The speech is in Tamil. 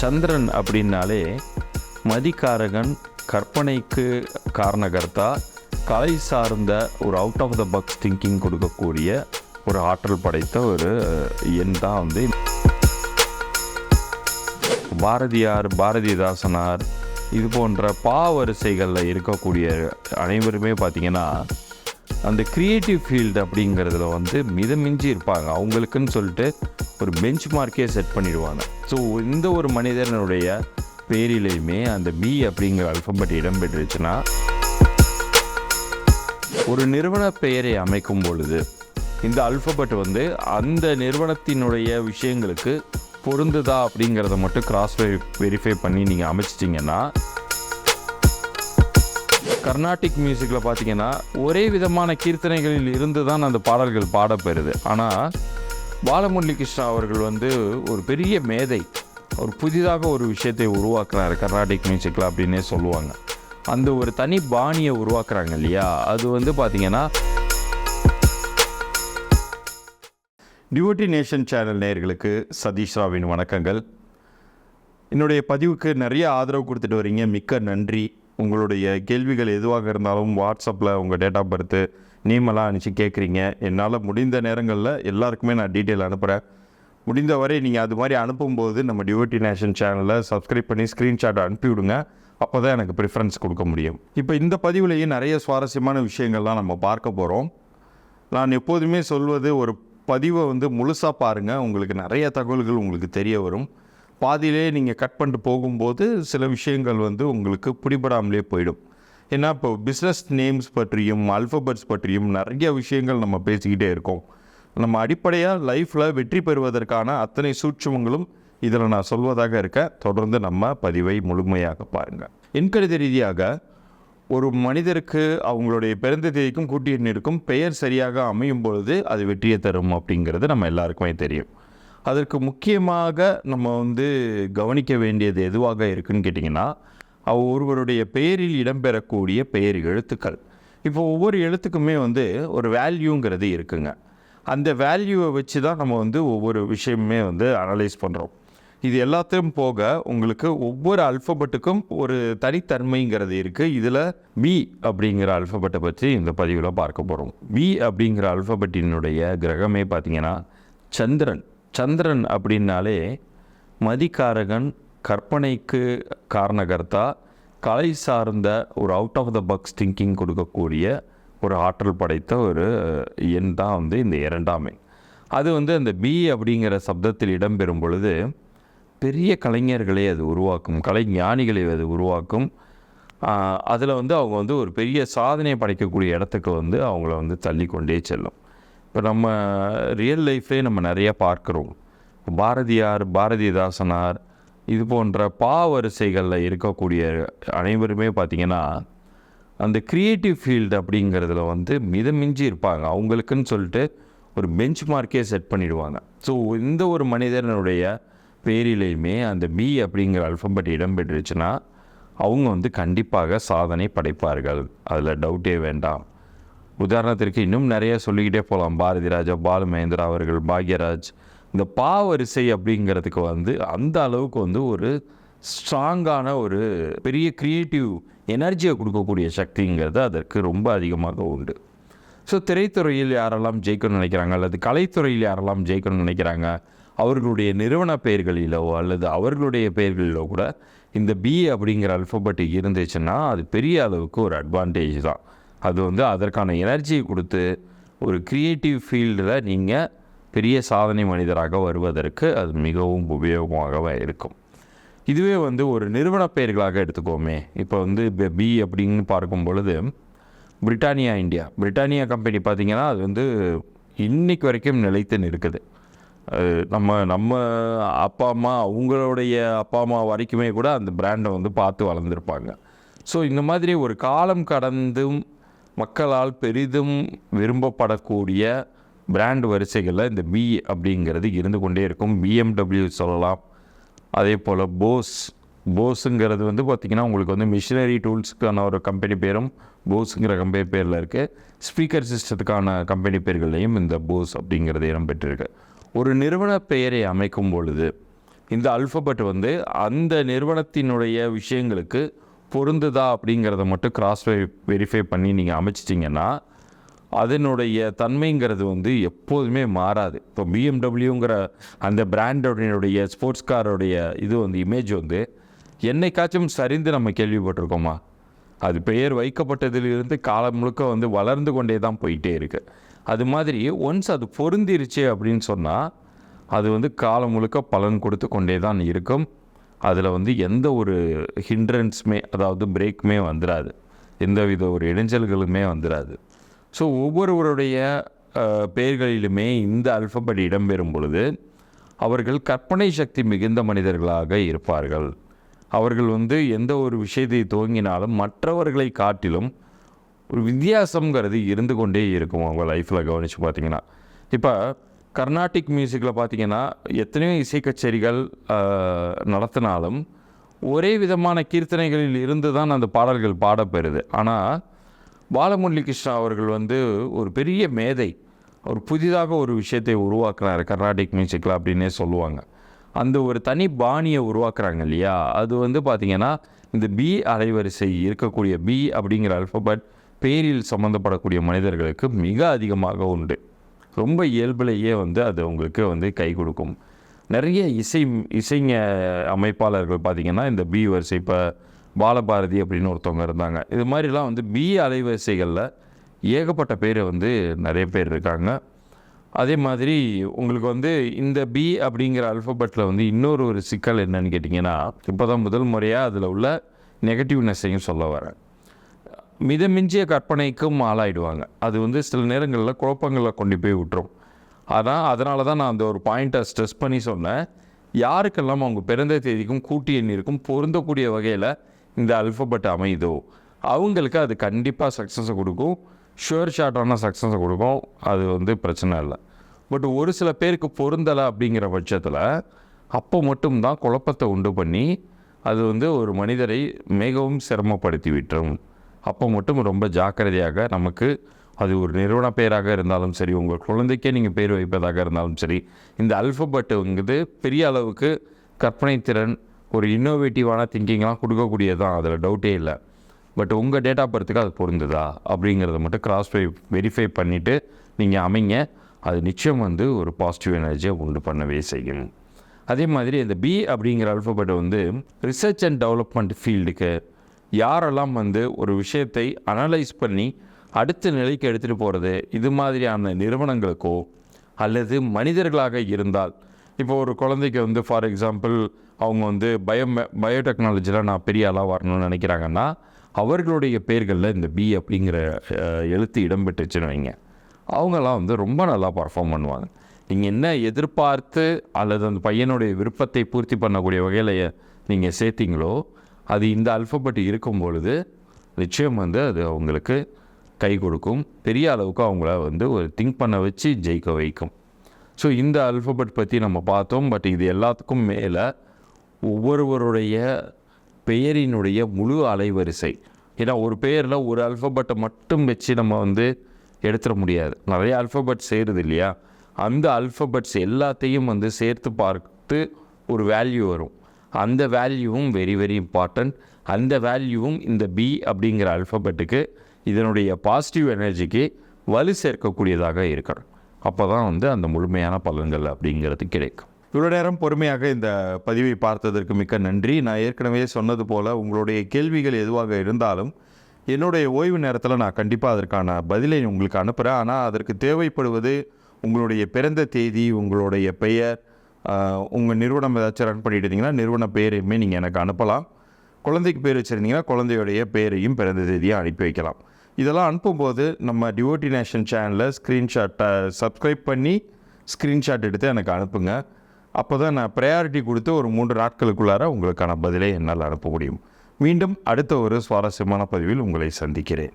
சந்திரன் அப்படின்னாலே மதிக்காரகன் கற்பனைக்கு காரணகர்த்தா கலை சார்ந்த ஒரு out of the box thinking கொடுக்கக்கூடிய ஒரு ஆற்றல் படைத்த ஒரு எண் தான் வந்து பாரதியார் பாரதிதாசனார் இது போன்ற பா வரிசைகளில் இருக்கக்கூடிய அனைவருமே பார்த்திங்கன்னா அந்த க்ரியேட்டிவ் ஃபீல்டு அப்படிங்கிறதுல வந்து மிதமிஞ்சி இருப்பாங்க. அவங்களுக்குன்னு சொல்லிட்டு ஒரு பெஞ்ச் மார்க்கே செட் பண்ணிடுவாங்க. ஸோ இந்த ஒரு மனிதனுடைய பேரிலையுமே அந்த பி அப்படிங்கிற அல்ஃபபெட் இடம்பெற்றுச்சுன்னா ஒரு நிறுவன பெயரை அமைக்கும் பொழுது இந்த அல்ஃபபெட் வந்து அந்த நிறுவனத்தினுடைய விஷயங்களுக்கு பொருந்துதா அப்படிங்கிறத மட்டும் கிராஸ் வெரிஃபை பண்ணி நீங்கள் அமைச்சிட்டிங்கன்னா கர்நாடிக் மியூசிக்கில் பார்த்தீங்கன்னா ஒரே விதமான கீர்த்தனைகளில் இருந்து தான் அந்த பாடல்கள் பாடப்பெறுது. ஆனால் பாலமுரளி கிருஷ்ணா அவர்கள் வந்து ஒரு பெரிய மேதை. ஒரு புதிதாக ஒரு விஷயத்தை உருவாக்குறாரு. கர்நாடிக் மியூசிக்கில் அப்படின்னே சொல்லுவாங்க. அந்த ஒரு தனி பாணியை உருவாக்குறாங்க இல்லையா? அது வந்து பார்த்திங்கன்னா டியூட்டி நேஷன் சேனல் நேயர்களுக்கு சதீஷ் ராவின் வணக்கங்கள். என்னுடைய பதிவுக்கு நிறைய ஆதரவு கொடுத்துட்டு வரீங்க. மிக்க நன்றி. உங்களுடைய கேள்விகள் எதுவாக இருந்தாலும் வாட்ஸ்அப்பில் உங்கள் டேட் ஆஃப் பர்த்து நீமெல்லாம் அனுப்பிச்சு கேட்குறீங்க என்னால் முடிந்த நேரங்களில் எல்லாருக்குமே நான் டீட்டெயில் அனுப்புகிறேன் முடிந்த வரை நீங்கள் அது மாதிரி அனுப்பும்போது நம்ம டியூட்டி நேஷன் சேனலை சப்ஸ்கிரைப் பண்ணி ஸ்க்ரீன்ஷாட் அனுப்பிவிடுங்க அப்போ தான் எனக்கு ப்ரிஃபரன்ஸ் கொடுக்க முடியும். இப்போ இந்த பதிவுலேயே நிறைய சுவாரஸ்யமான விஷயங்கள்லாம் நம்ம பார்க்க போகிறோம் நான் எப்போதுமே சொல்வது ஒரு பதிவை வந்து முழுசாக பாருங்கள் உங்களுக்கு நிறைய தகவல்கள் உங்களுக்கு தெரிய வரும். பாதியிலே நீங்கள் கட் பண்ணிட்டு போகும்போது சில விஷயங்கள் வந்து உங்களுக்கு பிடிபடாமலே போயிடும். ஏன்னா இப்போ பிஸ்னஸ் நேம்ஸ் பற்றியும் அல்ஃபபெட்ஸ் பற்றியும் நிறைய விஷயங்கள் நம்ம பேசிக்கிட்டே இருக்கோம். நம்ம அடிப்படையாக லைஃப்பில் வெற்றி பெறுவதற்கான அத்தனை சூட்சமங்களும் இதில் நான் சொல்வதாக இருக்க தொடர்ந்து நம்ம பதிவை முழுமையாக பாருங்கள் எண்கணித ரீதியாக ஒரு மனிதருக்கு அவங்களுடைய பிறந்த தேதிக்கும் கூட்டி எண்ணிற்கும் பெயர் சரியாக அமையும் பொழுது அது வெற்றியை தரும் அப்படிங்கிறது நம்ம எல்லாருக்குமே தெரியும். அதற்கு முக்கியமாக நம்ம வந்து கவனிக்க வேண்டியது எதுவாக இருக்குன்னு கேட்டிங்கன்னா ஒருவருடைய பெயரில் இடம்பெறக்கூடிய பெயர் எழுத்துக்கள். இப்போ ஒவ்வொரு எழுத்துக்குமே வந்து ஒரு வேல்யூங்கிறது இருக்குங்க. அந்த வேல்யூவை வச்சு தான் நம்ம வந்து ஒவ்வொரு விஷயமுமே வந்து அனலைஸ் பண்ணுறோம் இது எல்லாத்தையும் போக உங்களுக்கு ஒவ்வொரு அல்ஃபபெட்டுக்கும் ஒரு தனித்தன்மைங்கிறது இருக்குது இதில் பி அப்படிங்கிற அல்ஃபபெட்டை பற்றி இந்த பதிவில் பார்க்க போகிறோம் பி அப்படிங்கிற அல்ஃபபெட்டினுடைய கிரகமே பார்த்திங்கன்னா சந்திரன். சந்திரன் அப்படின்னாலே மதிக்காரகன் கற்பனைக்கு காரணகர்த்தா கலை சார்ந்த ஒரு out of the box thinking கொடுக்கக்கூடிய ஒரு ஆற்றல் படைத்த ஒரு எண் தான் வந்து இந்த இரண்டாம் எண். அது வந்து அந்த பி அப்படிங்கிற சப்தத்தில் இடம்பெறும் பொழுது பெரிய கலைஞர்களை அது உருவாக்கும் கலை ஞானிகளை அது உருவாக்கும். அதில் வந்து அவங்க வந்து ஒரு பெரிய சாதனை படைக்கக்கூடிய இடத்துக்கு வந்து அவங்கள வந்து தள்ளி கொண்டே செல்லும். இப்போ நம்ம ரியல் லைஃப்லேயே நம்ம நிறைய பார்க்குறோம். பாரதியார் பாரதிதாசனார் இது போன்ற பாவரிசைகளில் இருக்கக்கூடிய அனைவருமே பார்த்திங்கன்னா அந்த க்ரியேட்டிவ் ஃபீல்டு அப்படிங்கிறதுல வந்து மிதமிஞ்சி இருப்பாங்க. அவங்களுக்குன்னு சொல்லிட்டு ஒரு பெஞ்ச் மார்க்கே செட் பண்ணிடுவாங்க. ஸோ இந்த ஒரு மனிதனுடைய பேரிலையுமே அந்த பி அப்படிங்கிற அல்ஃபபெட் இடம்பெற்றுச்சுன்னா அவங்க வந்து கண்டிப்பாக சாதனை படைப்பார்கள். அதில் டவுட்டே வேண்டாம். உதாரணத்திற்கு இன்னும் நிறைய சொல்லிக்கிட்டே போகலாம் பாரதி ராஜா பாலு மகேந்திரா அவர்கள் பாக்யராஜ் இந்த பாவரிசை அப்படிங்கிறதுக்கு வந்து அந்த அளவுக்கு வந்து ஒரு ஸ்ட்ராங்கான ஒரு பெரிய க்ரியேட்டிவ் எனர்ஜியை கொடுக்கக்கூடிய சக்திங்கிறது அதற்கு ரொம்ப அதிகமாக உண்டு. ஸோ திரைத்துறையில் யாரெல்லாம் ஜெயிக்கணும்னு நினைக்கிறாங்க? அல்லது கலைத்துறையில் யாரெல்லாம் ஜெயிக்கணும்னு நினைக்கிறாங்க? அவர்களுடைய நிறுவன பெயர்களிலோ அல்லது அவர்களுடைய பெயர்களிலோ கூட இந்த பி அப்படிங்கிற அல்ஃபபெட் இருந்துச்சுன்னா அது பெரிய அளவுக்கு ஒரு அட்வான்டேஜ் தான். அது வந்து அதற்கான எனர்ஜியை கொடுத்து ஒரு க்ரியேட்டிவ் ஃபீல்டில் நீங்கள் பெரிய சாதனை மனிதராக வருவதற்கு அது மிகவும் உபயோகமாக இருக்கும். இதுவே வந்து ஒரு நிறுவன பெயர்களாக எடுத்துக்கோமே. இப்போ வந்து பி அப்படின்னு பார்க்கும் பொழுது பிரிட்டானியா இந்தியா. பிரிட்டானியா கம்பெனி பார்த்திங்கன்னா அது வந்து இன்னைக்கு வரைக்கும் நிலைத்து நிற்குது. நம்ம நம்ம அப்பா அம்மா அவங்களுடைய அப்பா அம்மா வரைக்குமே கூட அந்த பிராண்டை வந்து பார்த்து வளர்ந்துருப்பாங்க. ஸோ இந்த மாதிரி ஒரு காலம் கடந்தும் மக்களால் பெரிதும் விரும்பப்படக்கூடிய பிராண்ட் வரிசைகளில் இந்த பி அப்படிங்கிறது இருந்து கொண்டே இருக்கும். பிஎம்டபிள்யூ சொல்லலாம். அதே போல் போஸ் போஸுங்கிறது வந்து பார்த்திங்கன்னா உங்களுக்கு வந்து மிஷினரி டூல்ஸுக்கான ஒரு கம்பெனி பேரும் போஸுங்கிற கம்பெனி பேரில் இருக்குது ஸ்பீக்கர் சிஸ்டத்துக்கான கம்பெனி பேர்கள்லையும் இந்த போஸ் அப்படிங்கிறது இடம்பெற்றிருக்கு ஒரு நிறுவன பெயரை அமைக்கும் பொழுது இந்த அல்ஃபபெட் வந்து அந்த நிறுவனத்தினுடைய விஷயங்களுக்கு பொருந்துதா அப்படிங்கிறத மட்டும் கிராஸ் வெரிஃபை பண்ணி நீங்கள் அமைச்சிட்டிங்கன்னா அதனுடைய தன்மைங்கிறது வந்து எப்போதுமே மாறாது. இப்போ பிஎம்டபிள்யூங்கிற அந்த பிராண்டோடைய ஸ்போர்ட்ஸ் காரோடைய இது வந்து இமேஜ் வந்து என்னைக்காச்சும் சரிந்து நம்ம கேள்விப்பட்டிருக்கோமா? அது பெயர் வைக்கப்பட்டதிலிருந்து காலம் முழுக்க வந்து வளர்ந்து கொண்டே தான் போயிட்டே இருக்குது அது மாதிரி ஒன்ஸ் அது பொருந்திருச்சு அப்படின்னு சொன்னால் அது வந்து காலம் முழுக்க பலன் கொடுத்து கொண்டே தான் இருக்கும். அதில் வந்து எந்த ஒரு ஹிண்ட்ரன்ஸுமே அதாவது பிரேக்குமே வந்துடாது எந்த வித ஒரு இடைஞ்சல்களுமே வந்துடாது ஸோ ஒவ்வொருவருடைய பெயர்களிலுமே இந்த அல்பபடி இடம்பெறும் பொழுது அவர்கள் கற்பனை சக்தி மிகுந்த மனிதர்களாக இருப்பார்கள். அவர்கள் வந்து எந்த ஒரு விஷயத்தை துவங்கினாலும் மற்றவர்களை காட்டிலும் ஒரு வித்தியாசங்கிறது இருந்து கொண்டே இருக்கும் அவங்க லைஃப்பில் கவனித்து பார்த்தீங்கன்னா இப்போ கர்நாடிக் மியூசிக்கில் பார்த்தீங்கன்னா எத்தனையோ இசை கச்சேரிகள் நடத்தினாலும் ஒரே விதமான கீர்த்தனைகளில் இருந்து தான் அந்த பாடல்கள் பாடப்பெறுது. ஆனால் பாலமுரளி கிருஷ்ணா அவர்கள் வந்து ஒரு பெரிய மேதை. அவர் புதிதாக ஒரு விஷயத்தை உருவாக்குறாரு. கர்நாடிக் மியூசிக்கில் அப்படின்னே சொல்லுவாங்க. அந்த ஒரு தனி பாணியை உருவாக்குறாங்க இல்லையா? அது வந்து பார்த்திங்கன்னா இந்த பி அலைவரிசை இருக்கக்கூடிய பி அப்படிங்கிற அல்பபெட் பேரில் சம்மந்தப்படக்கூடிய மனிதர்களுக்கு மிக அதிகமாக உண்டு. ரொம்ப இயல்பிலேயே வந்து அது உங்களுக்கு வந்து கை கொடுக்கும். நிறைய இசை இசைங்க அமைப்பாளர்கள் பார்த்திங்கன்னா இந்த பி வரிசை இப்போ பாலபாரதி அப்படின்னு ஒருத்தவங்க இருந்தாங்க. இது மாதிரிலாம் வந்து பி அலைவரிசைகளில் ஏகப்பட்ட பேர் வந்து நிறைய பேர் இருக்காங்க. அதே மாதிரி உங்களுக்கு வந்து இந்த பி அப்படிங்கிற அல்ஃபபெட்டில் வந்து இன்னொரு ஒரு சிக்கல் என்னன்னு கேட்டிங்கன்னா இப்போ தான் முதல் முறையாக அதில் உள்ள நெகட்டிவ்னஸையும் சொல்ல வரேன். மிதமிஞ்சிய கற்பனைக்கும் ஆளாயிடுவாங்க. அது வந்து சில நேரங்களில் குழப்பங்களில் கொண்டு போய் விட்டுரும். அதான் அதனால தான் நான் அந்த ஒரு பாயிண்ட்டை ஸ்ட்ரெஸ் பண்ணி சொன்னேன். யாருக்கெல்லாம் அவங்க பிறந்த தேதிக்கும் கூட்டி எண்ணிற்கும் பொருந்தக்கூடிய வகையில் இந்த அல்ஃபபெட் அமையுதோ அவங்களுக்கு அது கண்டிப்பாக சக்ஸஸை கொடுக்கும். ஷுவர் ஷார்ட்டான சக்ஸஸை கொடுக்கும். அது வந்து பிரச்சனை இல்லை. பட் ஒரு சில பேருக்கு பொருந்தலை அப்படிங்கிற பட்சத்தில் அப்போ மட்டும்தான் குழப்பத்தை உண்டு பண்ணி அது வந்து ஒரு மனிதரை மிகவும் சிரமப்படுத்தி விட்டுரும் அப்போ மட்டும் ரொம்ப ஜாக்கிரதையாக நமக்கு அது ஒரு நிறுவன பெயராக இருந்தாலும் சரி உங்கள் குழந்தைக்கே நீங்கள் பேர் வைப்பதாக இருந்தாலும் சரி இந்த அல்ஃபபெட்டுங்கிறது பெரிய அளவுக்கு கற்பனை திறன் ஒரு இன்னோவேட்டிவான திங்கிங்லாம் கொடுக்கக்கூடியதான் அதில் டவுட்டே இல்லை. பட் உங்கள் டேட் ஆஃப் பர்த்துக்கு அது பொருந்துதா? அப்படிங்கிறத மட்டும் கிராஸ் வெரிஃபை பண்ணிவிட்டு நீங்கள் அமைங்க. அது நிச்சயம் வந்து ஒரு பாசிட்டிவ் எனர்ஜியை உண்டு பண்ணவே செய்யும். அதே மாதிரி இந்த பி அப்படிங்கிற அல்ஃபபெட்டை வந்து ரிசர்ச் அண்ட் டெவலப்மெண்ட் ஃபீல்டுக்கு யாரெல்லாம் வந்து ஒரு விஷயத்தை அனலைஸ் பண்ணி அடுத்த நிலைக்கு எடுத்துகிட்டு போகிறது இது மாதிரியான நிறுவனங்களுக்கோ அல்லது மனிதர்களாக இருந்தால் இப்போ ஒரு குழந்தைக்கு வந்து ஃபார் எக்ஸாம்பிள் அவங்க வந்து பயோ பயோடெக்னாலஜியில் நான் பெரிய ஆளாக வரணும்னு நினைக்கிறாங்கன்னா அவர்களுடைய பேர்களில் இந்த பி அப்படிங்கிற எழுத்து இடம்பெற்றுச்சுன்னு வைங்க. அவங்கெல்லாம் வந்து ரொம்ப நல்லா பர்ஃபார்ம் பண்ணுவாங்க. நீங்கள் என்ன எதிர்பார்த்து அல்லது அந்த பையனுடைய விருப்பத்தை பூர்த்தி பண்ணக்கூடிய வகையில் நீங்கள் சேர்த்திங்களோ அது இந்த அல்ஃபபெட் இருக்கும் பொழுது நிச்சயம் வந்து அது அவங்களுக்கு கை கொடுக்கும். பெரிய அளவுக்கு அவங்கள வந்து ஒரு திங்க் பண்ண வச்சு ஜெயிக்க வைக்கும். ஸோ இந்த அல்ஃபபெட் பற்றி நம்ம பார்த்தோம். பட் இது எல்லாத்துக்கும் மேலே ஒவ்வொருவருடைய பெயரினுடைய முழு அலைவரிசை. ஏன்னா ஒரு பெயரில் ஒரு அல்ஃபபெட்டை மட்டும் வச்சு நம்ம வந்து எடுத்துட முடியாது. நிறைய அல்ஃபபெட் சேருது இல்லையா? அந்த அல்ஃபபெட்ஸ் எல்லாத்தையும் வந்து சேர்த்து பார்த்து ஒரு வேல்யூ வரும். அந்த வேல்யூவும் வெரி வெரி இம்பார்ட்டண்ட் அந்த வேல்யூவும் இந்த பி அப்படிங்கிற அல்ஃபபெட்டுக்கு இதனுடைய பாசிட்டிவ் எனர்ஜிக்கு வலு சேர்க்கக்கூடியதாக இருக்கணும். அப்போ தான் வந்து அந்த முழுமையான பலன்கள் அப்படிங்கிறது கிடைக்கும். இவ்வளோ நேரம் பொறுமையாக இந்த பதிவை பார்த்ததற்கு மிக்க நன்றி. நான் ஏற்கனவே சொன்னது போல் உங்களுடைய கேள்விகள் எதுவாக இருந்தாலும் என்னுடைய ஓய்வு நேரத்தில் நான் கண்டிப்பாக அதற்கான பதிலை உங்களுக்கு அனுப்புகிறேன் ஆனால் அதற்கு தேவைப்படுவது உங்களுடைய பிறந்த தேதி உங்களுடைய பெயர் உங்கள் நிறுவனம் ஏதாச்சும் ரன் பண்ணிட்டு இருந்தீங்கன்னா நிறுவன பெயரையுமே நீங்கள் எனக்கு அனுப்பலாம். குழந்தைக்கு பேர் வச்சுருந்தீங்கன்னா குழந்தையுடைய பேரையும் பிறந்த தேதியும் அனுப்பி வைக்கலாம். இதெல்லாம் அனுப்பும்போது நம்ம டிவோட்டி நேஷன் சேனலில் ஸ்க்ரீன்ஷாட்டை சப்ஸ்கிரைப் பண்ணி ஸ்க்ரீன்ஷாட் எடுத்து எனக்கு அனுப்புங்கள் அப்போ தான் நான் ப்ரையாரிட்டி கொடுத்து ஒரு மூன்று நாட்களுக்குள்ளார உங்களுக்கான பதிலை என்னால் அனுப்ப முடியும். மீண்டும் அடுத்த ஒரு சுவாரஸ்யமான பதிவில் உங்களை சந்திக்கிறேன்.